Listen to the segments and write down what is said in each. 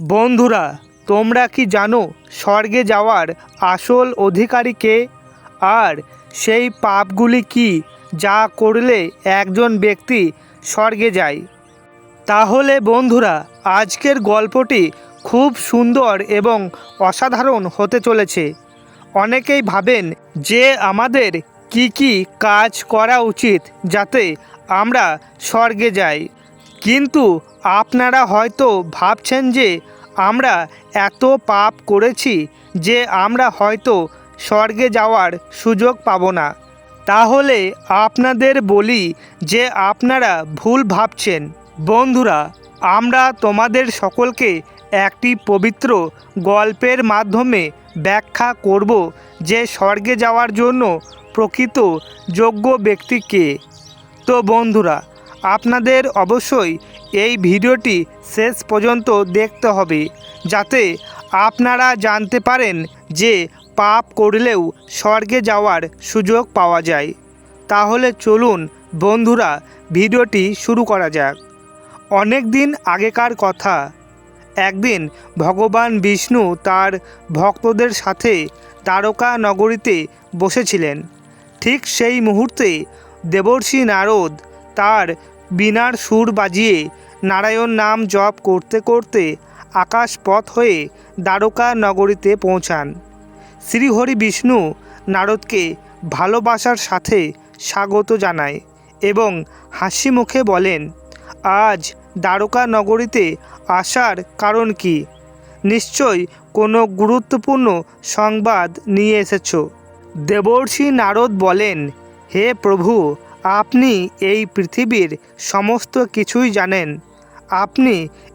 বন্ধুরা, তোমরা কি জানো স্বর্গে যাওয়ার আসল অধিকারী কে? আর সেই পাপগুলি কি যা করলে একজন ব্যক্তি স্বর্গে যায়? তাহলে বন্ধুরা, আজকের গল্পটি খুব সুন্দর এবং অসাধারণ হতে চলেছে। অনেকেই ভাবেন যে আমাদের কি কি কাজ করা উচিত যাতে আমরা স্বর্গে যাই। কিন্তু আপনারা হয়তো ভাবছেন যে আমরা এত পাপ করেছি যে আমরা হয়তো স্বর্গে যাওয়ার সুযোগ পাব না। তাহলে আপনাদের বলি যে আপনারা ভুল ভাবছেন। বন্ধুরা, আমরা তোমাদের সকলকে একটি পবিত্র গল্পের মাধ্যমে ব্যাখ্যা করব যে স্বর্গে যাওয়ার জন্য প্রকৃত যোগ্য ব্যক্তি কে। তো বন্ধুরা আপনাদের অবশ্যই এই ভিডিওটি শেষ পর্যন্ত দেখতে হবে, যাতে আপনারা জানতে পারেন যে পাপ করলেও স্বর্গে যাওয়ার সুযোগ পাওয়া যায়। তাহলে চলুন বন্ধুরা, ভিডিওটি শুরু করা যাক। অনেক দিন আগেকার কথা। একদিন ভগবান বিষ্ণু তার ভক্তদের সাথে তারকা নগরীতে বসেছিলেন। ঠিক সেই মুহূর্তে দেবর্ষি নারদ তার বীণার সুর বাজিয়ে নারায়ণ নাম জপ করতে করতে আকাশ পথ হয়ে দ্বারকা নগরীতে পৌঁছান। শ্রীহরি বিষ্ণু নারদকে ভালোবাসার সাথে স্বাগত জানায় এবং হাসি মুখে বলেন, আজ দ্বারকা নগরীতে আসার কারণ কি? নিশ্চয় কোনো গুরুত্বপূর্ণ সংবাদ নিয়ে এসেছ? দেবর্ষি নারদ বলেন, হে প্রভু আপনি এই পৃথিবীর সমস্ত কিছুই জানেন। আপনি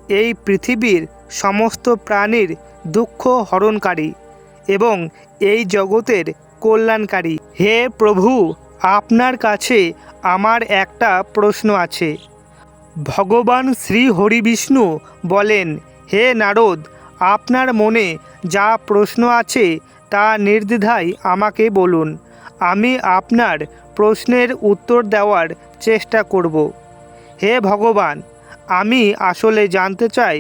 এই পৃথিবীর সমস্ত প্রাণীর দুঃখ হরণকারী এবং এই জগতের কল্যাণকারী। হে প্রভু, আপনার কাছে আমার একটা প্রশ্ন আছে। ভগবান শ্রী হরিবিষ্ণু বলেন, হে নারদ, আপনার মনে যা প্রশ্ন আছে তা নির্দ্বিধায় আমাকে বলুন। আমি আপনার প্রশ্নের উত্তর দেওয়ার চেষ্টা করব। হে ভগবান, আমি আসলে জানতে চাই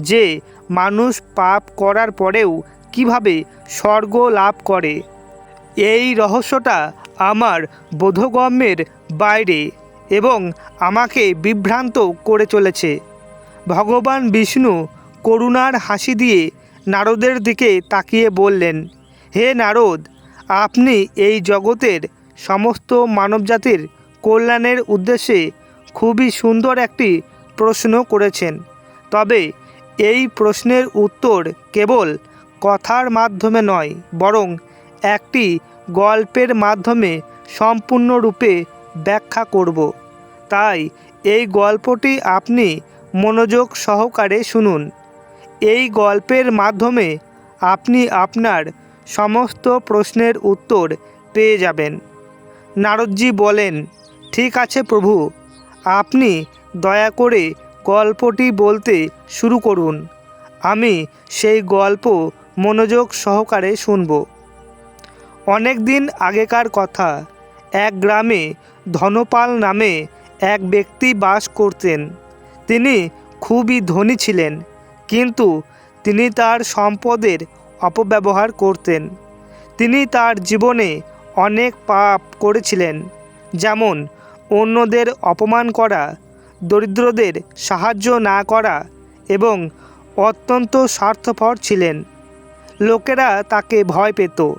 যে মানুষ পাপ করার পরেও কীভাবে স্বর্গ লাভ করে। এই রহস্যটা আমার বোধগম্যের বাইরে এবং আমাকে বিভ্রান্ত করে চলেছে। ভগবান বিষ্ণু করুণার হাসি দিয়ে নারদের দিকে তাকিয়ে বললেন, হে নারদ, আপনি এই জগতের সমস্ত মানবজাতির কল্যাণের উদ্দেশ্যে খুবই সুন্দর একটি প্রশ্ন করেছেন। তবে এই প্রশ্নের উত্তর কেবল কথার মাধ্যমে নয়, বরং একটি গল্পের মাধ্যমে সম্পূর্ণরূপে ব্যাখ্যা করব। তাই এই গল্পটি আপনি মনোযোগ সহকারে শুনুন। এই গল্পের মাধ্যমে আপনি আপনার সমস্ত প্রশ্নের উত্তর পেয়ে যাবেন। নারদজি বলেন, ঠিক আছে প্রভু, আপনি দয়া করে গল্পটি বলতে শুরু করুন। আমি সেই গল্প মনোযোগ সহকারে শুনব। অনেক দিন আগেকার কথা, এক গ্রামে ধনপাল নামে এক ব্যক্তি বাস করতেন। তিনি খুবই ধনী ছিলেন, কিন্তু তিনি তার সম্পদের অপব্যবহার করতেন। তিনি তার জীবনে অনেক পাপ করেছিলেন। যেমন, অন্যদের অপমান করা, দরিদ্রদের সাহায্য না করা এবং অত্যন্ত স্বার্থপর ছিলেন। লোকেরা তাকে ভয় পেত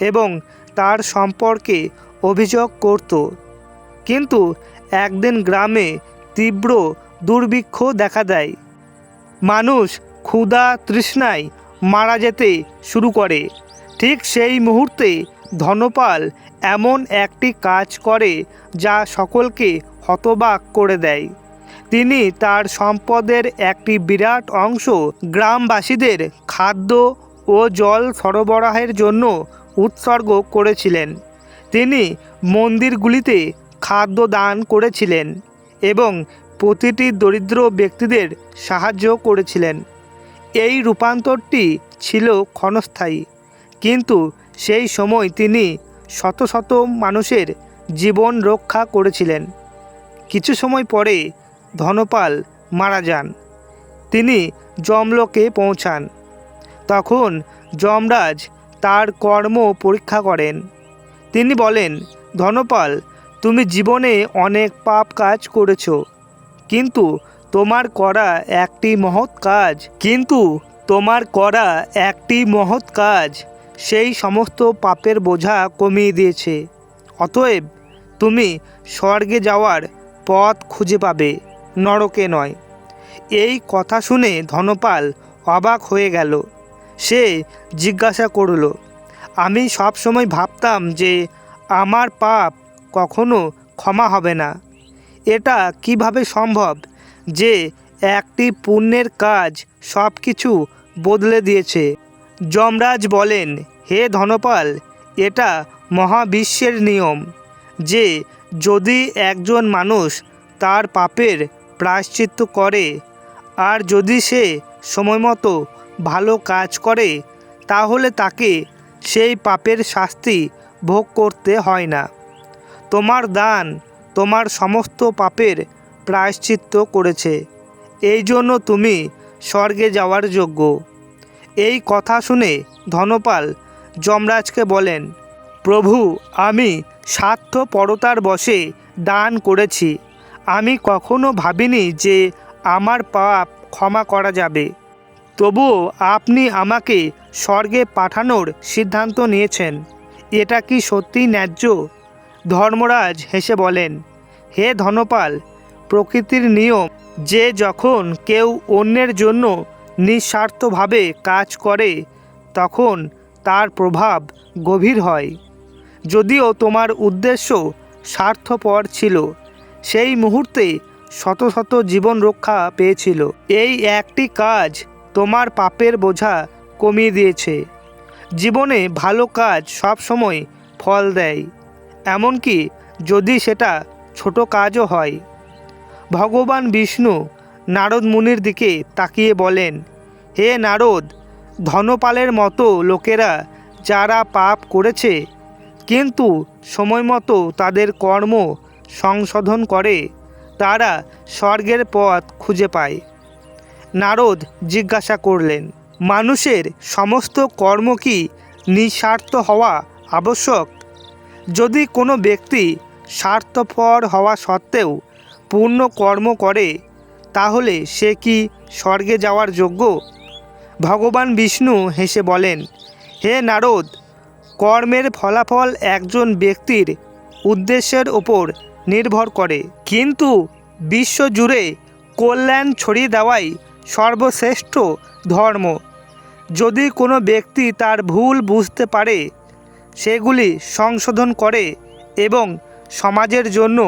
এবং তার সম্পর্কে অভিযোগ করত। কিন্তু একদিন গ্রামে তীব্র দুর্ভিক্ষ দেখা দেয়। মানুষ ক্ষুধা তৃষ্ণায় মারা যেতে শুরু করে। ঠিক সেই মুহূর্তে ধনপাল এমন একটি কাজ করে যা সকলকে হতবাক করে দেয়। তিনি তার সম্পদের একটি বিরাট অংশ গ্রামবাসীদের খাদ্য ও জল সরবরাহের জন্য উৎসর্গ করেছিলেন। তিনি মন্দিরগুলিতে খাদ্য দান করেছিলেন এবং প্রতিটি দরিদ্র ব্যক্তিদের সাহায্য করেছিলেন। এই রূপান্তরটি ছিল ক্ষণস্থায়ী, কিন্তু সেই সময় তিনি শত শত মানুষের জীবন রক্ষা করেছিলেন। কিছু সময় পরে ধনপাল মারা যান। তিনি যমলোকে পৌঁছান। তখন যমরাজ তার কর্ম পরীক্ষা করেন। তিনি বলেন, ধনপাল, তুমি জীবনে অনেক পাপ কাজ করেছ, কিন্তু তোমার করা একটি মহৎ কাজ, কিন্তু তোমার করা একটি মহৎ কাজ সেই সমস্ত পাপের বোঝা কমিয়ে দিয়েছে। অতএব তুমি স্বর্গে যাওয়ার পথ খুঁজে পাবে, নরকে নয়। এই কথা শুনে ধনপাল অবাক হয়ে গেল। সে জিজ্ঞাসা করল, আমি সব সময় ভাবতাম যে আমার পাপ কখনো ক্ষমা হবে না। এটা কীভাবে সম্ভব যে একটি পুণ্যের কাজ সব কিছু বদলে দিয়েছে? যমরাজ বলেন হে ধনপাল, এটা মহাবিশ্বের নিয়ম যে যদি একজন মানুষ তার পাপের প্রায়শ্চিত্ত করে আর যদি সে সময়মতো ভালো কাজ করে, তাহলে তাকে সেই পাপের শাস্তি ভোগ করতে হয় না। তোমার দান তোমার সমস্ত পাপের প্রায়শ্চিত্ত করেছে। এই জন্য তুমি স্বর্গে যাওয়ার যোগ্য। এই কথা শুনে ধনপাল যমরাজকে বলেন, প্রভু, আমি স্বার্থপরতার বশে দান করেছি। আমি কখনো ভাবিনি যে আমার পাপ ক্ষমা করা যাবে। তবুও আপনি আমাকে স্বর্গে পাঠানোর সিদ্ধান্ত নিয়েছেন। এটা কি সত্যিই ন্যায্য? ধর্মরাজ হেসে বলেন, হে ধনপাল, প্রকৃতির নিয়ম যে যখন কেউ অন্যের জন্য নিঃস্বার্থভাবে কাজ করে, তখন তার প্রভাব গভীর হয়। যদিও তোমার উদ্দেশ্য স্বার্থপর ছিল, সেই মুহূর্তে শত শত জীবন রক্ষা পেয়েছিল। এই একটি কাজ তোমার পাপের বোঝা কমিয়ে দিয়েছে। জীবনে ভালো কাজ সব সময় ফল দেয়, এমনকি যদি সেটা ছোট কাজও হয়। ভগবান বিষ্ণু নারদ মুনির দিকে তাকিয়ে বলেন, হে নারদ ধনপালের মতো লোকেরা যারা পাপ করেছে, কিন্তু সময় মতো তাদের কর্ম সংশোধন করে, তারা স্বর্গের পথ খুঁজে পায়। নারদ জিজ্ঞাসা করলেন, মানুষের সমস্ত কর্ম কি নিঃস্বার্থ হওয়া আবশ্যক? যদি কোনো ব্যক্তি স্বার্থপর হওয়া সত্ত্বেও পূর্ণ কর্ম করে, তাহলে সে কি স্বর্গে যাওয়ার যোগ্য? ভগবান বিষ্ণু হেসে বলেন, হে নারদ, কর্মের ফলাফল একজন ব্যক্তির উদ্দেশ্যের ওপর নির্ভর করে। কিন্তু বিশ্বজুড়ে কল্যাণ ছড়িয়ে দেওয়াই সর্বশ্রেষ্ঠ ধর্ম। যদি কোনো ব্যক্তি তার ভুল বুঝতে পারে, সেগুলি সংশোধন করে এবং সমাজের জন্য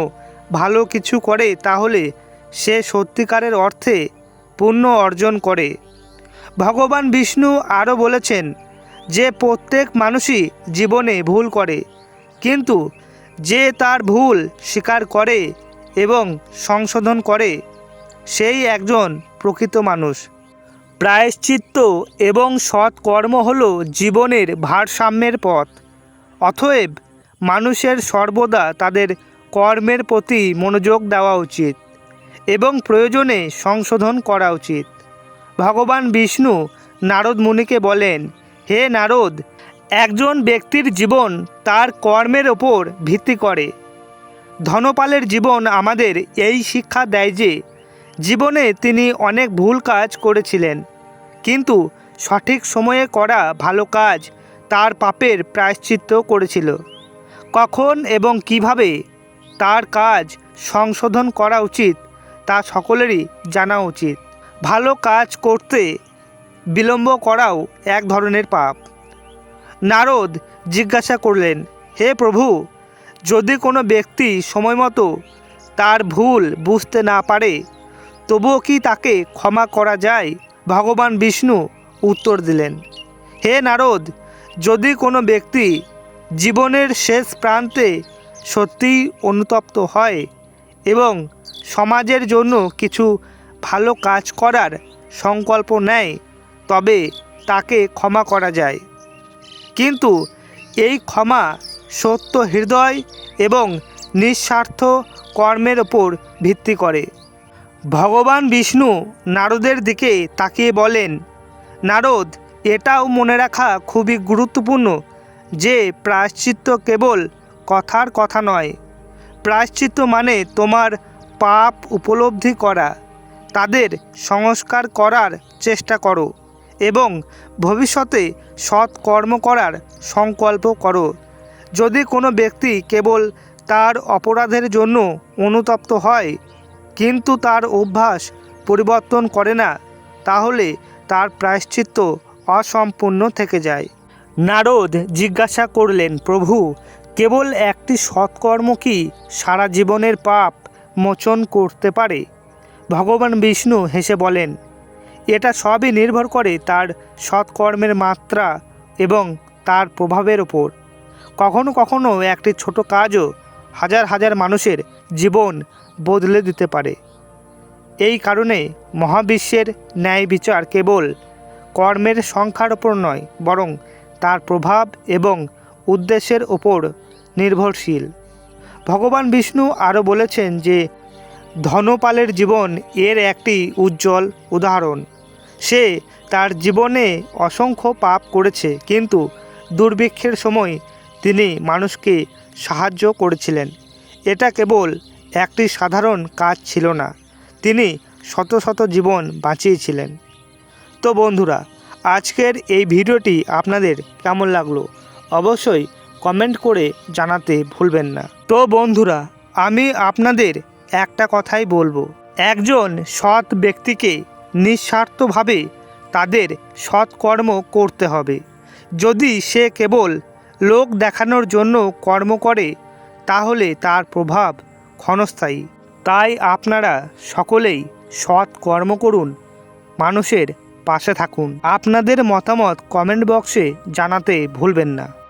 ভালো কিছু করে, তাহলে সে সত্যিকারের অর্থে পুণ্য অর্জন করে। ভগবান বিষ্ণু আরও বলেছেন যে প্রত্যেক মানুষই জীবনে ভুল করে, কিন্তু যে তার ভুল স্বীকার করে এবং সংশোধন করে, সেই একজন প্রকৃত মানুষ। প্রায়শ্চিত্ত এবং সৎ কর্ম হল জীবনের ভারসাম্যের পথ। অতএব মানুষের সর্বদা তাদের কর্মের প্রতি মনোযোগ দেওয়া উচিত এবং প্রয়োজনে সংশোধন করা উচিত। ভগবান বিষ্ণু নারদ মুনিকে বলেন, হে নারদ, একজন ব্যক্তির জীবন তার কর্মের ওপর ভিত্তি করে। ধনপালের জীবন আমাদের এই শিক্ষা দেয় যে, জীবনে তিনি অনেক ভুল কাজ করেছিলেন, কিন্তু সঠিক সময়ে করা ভালো কাজ তার পাপের প্রায়শ্চিত্ত করেছিল। কখন এবং কীভাবে তার কাজ সংশোধন করা উচিত তা সকলেরই জানা উচিত। ভালো কাজ করতে বিলম্ব করাও এক ধরনের পাপ। নারদ জিজ্ঞাসা করলেন, হে প্রভু, যদি কোনো ব্যক্তি সময়মতো তার ভুল বুঝতে না পারে, তবুও কি তাকে ক্ষমা করা যায়? ভগবান বিষ্ণু উত্তর দিলেন, হে নারদ, যদি কোনো ব্যক্তি জীবনের শেষ প্রান্তে সত্যিই অনুতপ্ত হয় এবং সমাজের জন্য কিছু ভালো কাজ করার সংকল্প নেয়, তবে তাকে ক্ষমা করা যায়। কিন্তু এই ক্ষমা সত্য হৃদয় এবং নিঃস্বার্থ কর্মের ওপর ভিত্তি করে। ভগবান বিষ্ণু নারদের দিকে তাকিয়ে বলেন, নারদ, এটাও মনে রাখা খুবই গুরুত্বপূর্ণ যে প্রায়শ্চিত্ত কেবল কথার কথা নয়। প্রায়শ্চিত্ত মানে তোমার পাপ উপলব্ধি করা। তাদের সংস্কার করার চেষ্টা করো এবং ভবিষ্যতে সৎ কর্ম করার সংকল্প করো। যদি কোনো ব্যক্তি কেবল তার অপরাধের জন্য অনুতপ্ত হয়, কিন্তু তার অভ্যাস পরিবর্তন করে না, তাহলে তার প্রায়শ্চিত্ত অসম্পূর্ণ থেকে যায়। নারদ জিজ্ঞাসা করলেন, প্রভু, কেবল একটি সৎকর্ম কি সারা জীবনের পাপ মোচন করতে পারে? ভগবান বিষ্ণু হেসে বলেন, এটা সবই নির্ভর করে তার সৎকর্মের মাত্রা এবং তার প্রভাবের ওপর কখনো কখনো একটি ছোট কাজও হাজার হাজার মানুষের জীবন বদলে দিতে পারে। এই কারণে মহাবিশ্বের ন্যায় বিচার কেবল কর্মের সংখ্যার ওপর নয়, বরং তার প্রভাব এবং উদ্দেশ্যের ওপর নির্ভরশীল। ভগবান বিষ্ণু আরও বলেছেন যে ধনপালের জীবন এর একটি উজ্জ্বল উদাহরণ। সে তার জীবনে অসংখ্য পাপ করেছে, কিন্তু দুর্ভিক্ষের সময় তিনি মানুষকে সাহায্য করেছিলেন। এটা কেবল একটি সাধারণ কাজ ছিল না, তিনি শত শত জীবন বাঁচিয়েছিলেন। তো বন্ধুরা, আজকের এই ভিডিওটি আপনাদের কেমন লাগল? অবশ্যই কমেন্ট করে জানাতে ভুলবেন না। তো বন্ধুরা, আমি আপনাদের একটা কথাই বলব। একজন সৎ ব্যক্তিকে নিঃস্বার্থভাবে তাদের সৎকর্ম করতে হবে। যদি সে কেবল লোক দেখানোর জন্য কর্ম করে, তাহলে তার প্রভাব ক্ষণস্থায়ী। তাই আপনারা সকলেই সৎ কর্ম করুন, মানুষের পাশে থাকুন। আপনাদের মতামত কমেন্ট বক্সে জানাতে ভুলবেন না।